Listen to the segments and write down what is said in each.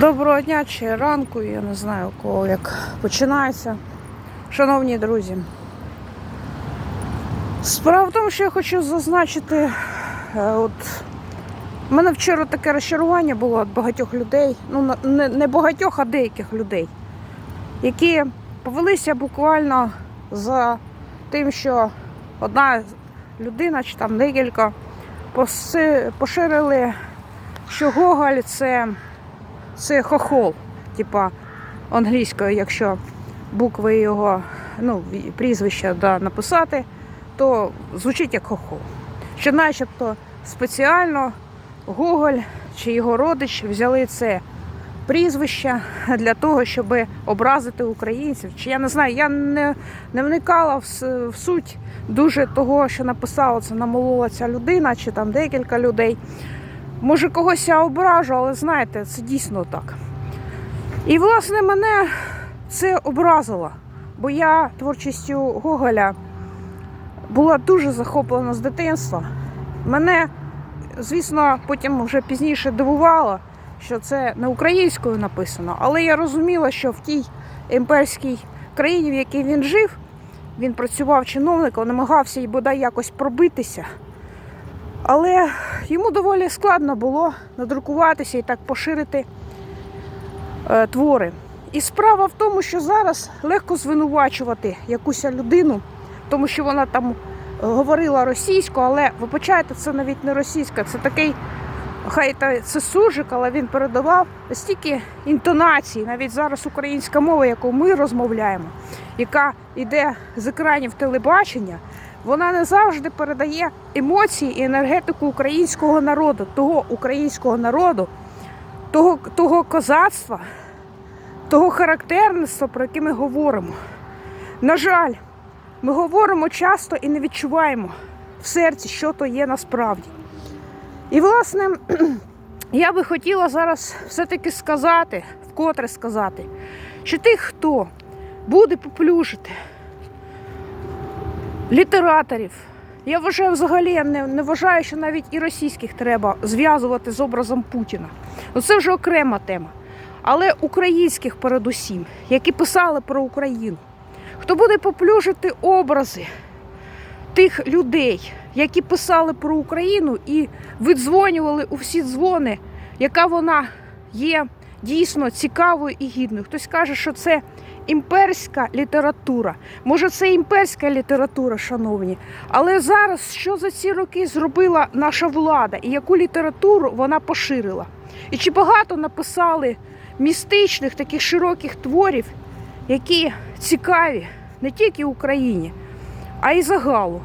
Доброго дня чи ранку, я не знаю кого як починається. Шановні друзі. Справа в тому, що я хочу зазначити, е, от у мене вчора таке розчарування було від багатьох людей, ну не, не багатьох, а деяких людей, які повелися буквально за тим, що одна людина чи там декілька поширили, що Гоголь це це хохол, типа англійською, якщо букви його, ну, прізвища да, написати, то звучить як хохол. Що начебто спеціально Гоголь чи його родич взяли це прізвище для того, щоб образити українців. Чи я не знаю, я не, не вникала в, в суть дуже того, що написала це, намолола ця людина, чи там декілька людей. Може, когось я ображу, але знаєте, це дійсно так. І, власне, мене це образило, бо я творчістю Гоголя була дуже захоплена з дитинства. Мене, звісно, потім вже пізніше дивувало, що це не українською написано, але я розуміла, що в тій імперській країні, в якій він жив, він працював чиновником, намагався і бодай якось пробитися. Але йому доволі складно було надрукуватися і так поширити е, твори. І справа в тому, що зараз легко звинувачувати якусь людину, тому що вона там говорила російською, але ви почаєте, це навіть не російська, це такий, хай та- це сужик, але він передавав стільки інтонацій, навіть зараз українська мова, яку ми розмовляємо, яка йде з екранів телебачення, вона не завжди передає емоції і енергетику українського народу, того українського народу, того, того козацтва, того характерництва, про яке ми говоримо. На жаль, ми говоримо часто і не відчуваємо в серці, що то є насправді. І, власне, я би хотіла зараз все-таки сказати, вкотре сказати, що тих, хто буде поплюжити літераторів. Я вважаю, взагалі, не, не вважаю, що навіть і російських треба зв'язувати з образом Путіна. Ну це вже окрема тема. Але українських передусім, які писали про Україну. Хто буде поплюжити образи тих людей, які писали про Україну і видзвонювали у всі дзвони, яка вона є дійсно цікавою і гідною. Хтось каже, що це імперська література. Може, це імперська література, шановні. Але зараз що за ці роки зробила наша влада і яку літературу вона поширила? І чи багато написали містичних таких широких творів, які цікаві не тільки Україні, а й загалу.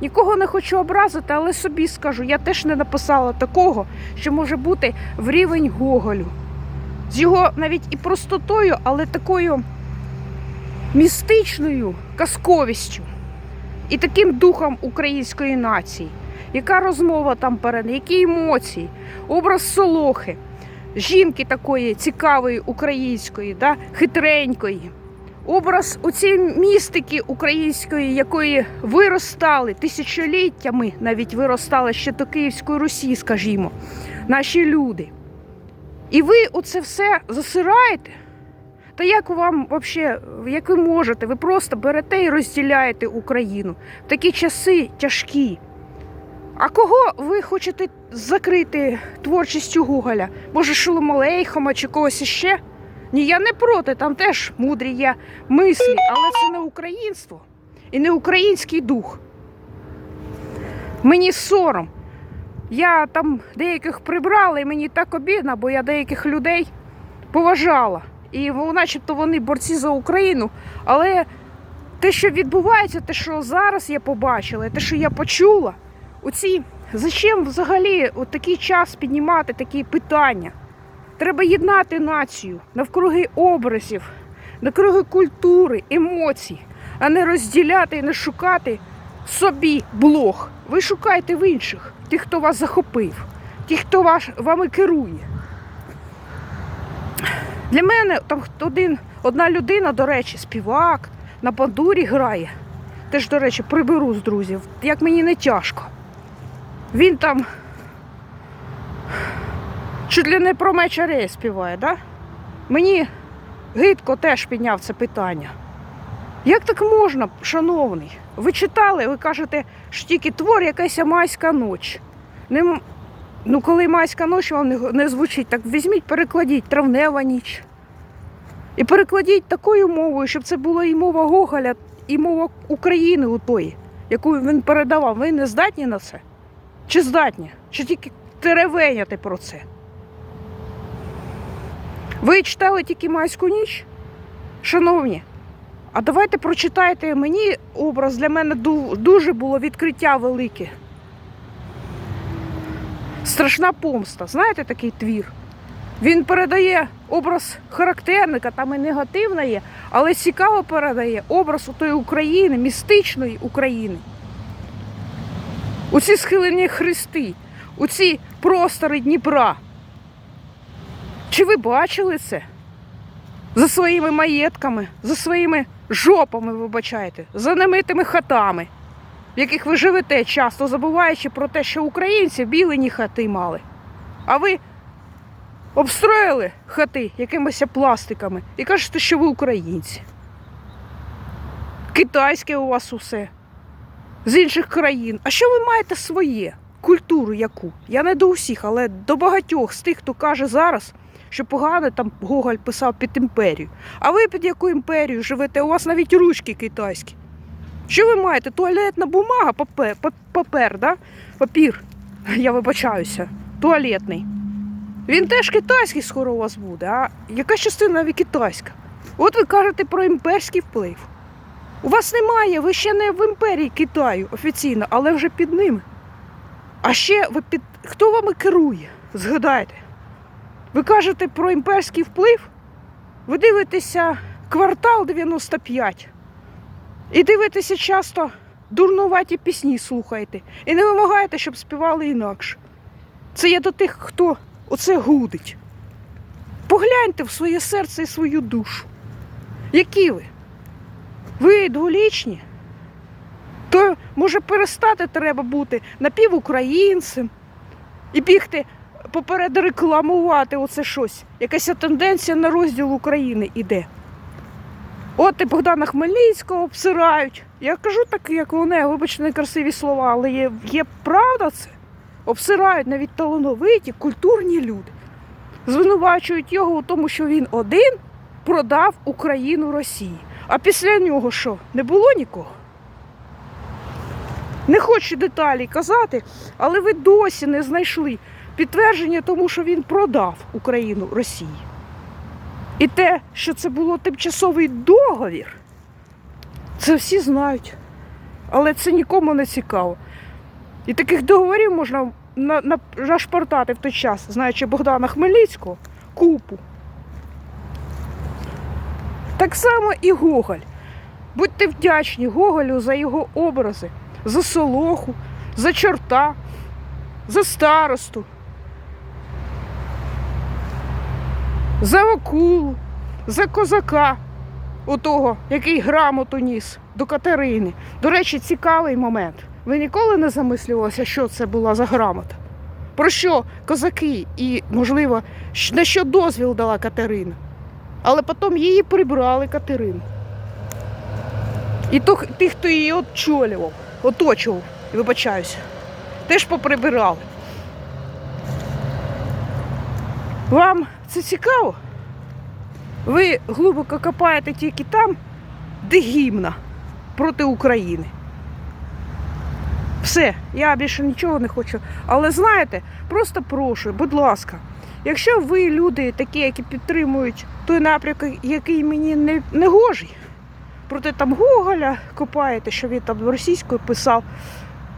Нікого не хочу образити, але собі скажу, я теж не написала такого, що може бути в рівень Гоголю. З його навіть і простотою, але такою містичною казковістю і таким духом української нації. Яка розмова там перед, які емоції, образ Солохи, жінки такої цікавої української, да, хитренької. Образ цій містики української, якої виростали тисячоліттями, навіть виростали ще до Київської Русі, скажімо, наші люди. І ви оце все засираєте? Та як вам взагалі, як ви можете? Ви просто берете і розділяєте Україну такі часи тяжкі. А кого ви хочете закрити творчістю Гоголя? Може, Шоломалейхома чи когось іще? Ні, я не проти, там теж мудрі є мислі, але це не українство і не український дух. Мені сором. Я там деяких прибрала, і мені так обідно, бо я деяких людей поважала. І начебто вони борці за Україну. Але те, що відбувається, те, що зараз я побачила, те, що я почула, оці зачем взагалі у такий час піднімати такі питання? Треба єднати націю навкруги образів, навкруги культури, емоцій, а не розділяти і не шукати собі блог. Ви шукайте в інших, тих, хто вас захопив, тих, хто вами керує. Для мене там один, одна людина, до речі, співак, на бандурі грає. Теж, до речі, приберу з друзів, як мені не тяжко. Він там Чуть ли не про меч Арея співає, да? Мені гидко теж підняв це питання. Як так можна, шановний? Ви читали, ви кажете, що тільки твор якась майська ніч. Не, м- ну, коли майська ніч вам не, звучить, так візьміть, перекладіть травнева ніч. І перекладіть такою мовою, щоб це була і мова Гоголя, і мова України у тої, яку він передавав. Ви не здатні на це? Чи здатні? Чи тільки теревеняти про це? Ви читали тільки майську ніч? Шановні, а давайте прочитайте мені образ. Для мене дуже було відкриття велике. Страшна помста. Знаєте такий твір? Він передає образ характерника, там і негативна є, але цікаво передає образ тої України, містичної України. У ці схилені хрести, у ці простори Дніпра. Чи ви бачили це? За своїми маєтками, за своїми жопами, вибачайте, за немитими хатами, в яких ви живете, часто забуваючи про те, що українці білені хати мали. А ви обстроїли хати якимись пластиками і кажете, що ви українці. Китайське у вас усе. З інших країн. А що ви маєте своє? Культуру яку? Я не до усіх, але до багатьох з тих, хто каже зараз, що погано там Гоголь писав під імперію. А ви під яку імперію живете? У вас навіть ручки китайські. Що ви маєте? Туалетна бумага, папер, папер, да? папір. Я вибачаюся. Туалетний. Він теж китайський скоро у вас буде, а яка частина навіть китайська? От ви кажете про імперський вплив. У вас немає, ви ще не в імперії Китаю офіційно, але вже під ними. А ще ви під. Хто вами керує? Згадайте. Ви кажете про імперський вплив? Ви дивитеся квартал 95 і дивитеся часто дурнуваті пісні слухаєте. І не вимагаєте, щоб співали інакше. Це є до тих, хто оце гудить. Погляньте в своє серце і свою душу. Які ви? Ви дволічні? То може перестати треба бути напівукраїнцем і бігти поперед рекламувати оце щось. Якась тенденція на розділ України іде. От і Богдана Хмельницького обсирають. Я кажу так, як вони, вибачте, некрасиві слова, але є, є правда це. Обсирають навіть талановиті, культурні люди. Звинувачують його у тому, що він один продав Україну Росії. А після нього що? Не було нікого? Не хочу деталі казати, але ви досі не знайшли підтвердження тому, що він продав Україну Росії. І те, що це було тимчасовий договір, це всі знають. Але це нікому не цікаво. І таких договорів можна на, на, нашпортати в той час, знаючи Богдана Хмельницького, купу. Так само і Гоголь. Будьте вдячні Гоголю за його образи, за солоху, за чорта, за старосту, за акулу, за козака, отого, який грамоту ніс до Катерини. До речі, цікавий момент. Ви ніколи не замислювалися, що це була за грамота? Про що козаки і, можливо, на що дозвіл дала Катерина? Але потім її прибрали Катерину. І тих, хто її очолював, оточував, вибачаюся, теж поприбирали. Вам це цікаво? Ви глибоко копаєте тільки там, де гімна проти України. Все, я більше нічого не хочу. Але знаєте, просто прошу, будь ласка, якщо ви люди такі, які підтримують той напрямок, який мені не, не гожий, проти там Гоголя копаєте, що він там російською писав,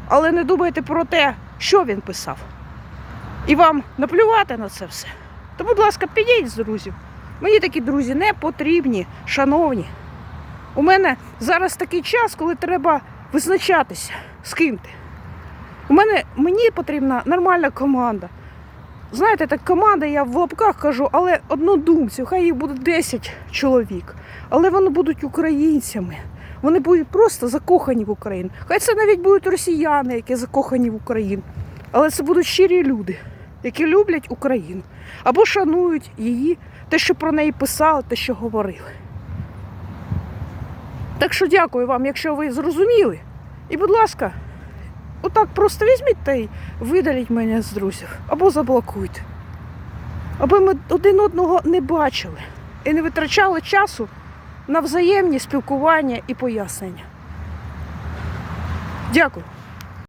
але не думайте про те, що він писав. І вам наплювати на це все. То, будь ласка, підійдіть з друзів. Мені такі друзі не потрібні, шановні. У мене зараз такий час, коли треба визначатися, з ким ти. У мене мені потрібна нормальна команда. Знаєте, так команда, я в лапках кажу, але однодумців, хай їх буде 10 чоловік. Але вони будуть українцями. Вони будуть просто закохані в Україну. Хай це навіть будуть росіяни, які закохані в Україну. Але це будуть щирі люди. Які люблять Україну або шанують її, те, що про неї писали, те, що говорили. Так що дякую вам, якщо ви зрозуміли. І, будь ласка, отак просто візьміть та й видаліть мене з друзів або заблокуйте. Аби ми один одного не бачили і не витрачали часу на взаємні спілкування і пояснення. Дякую.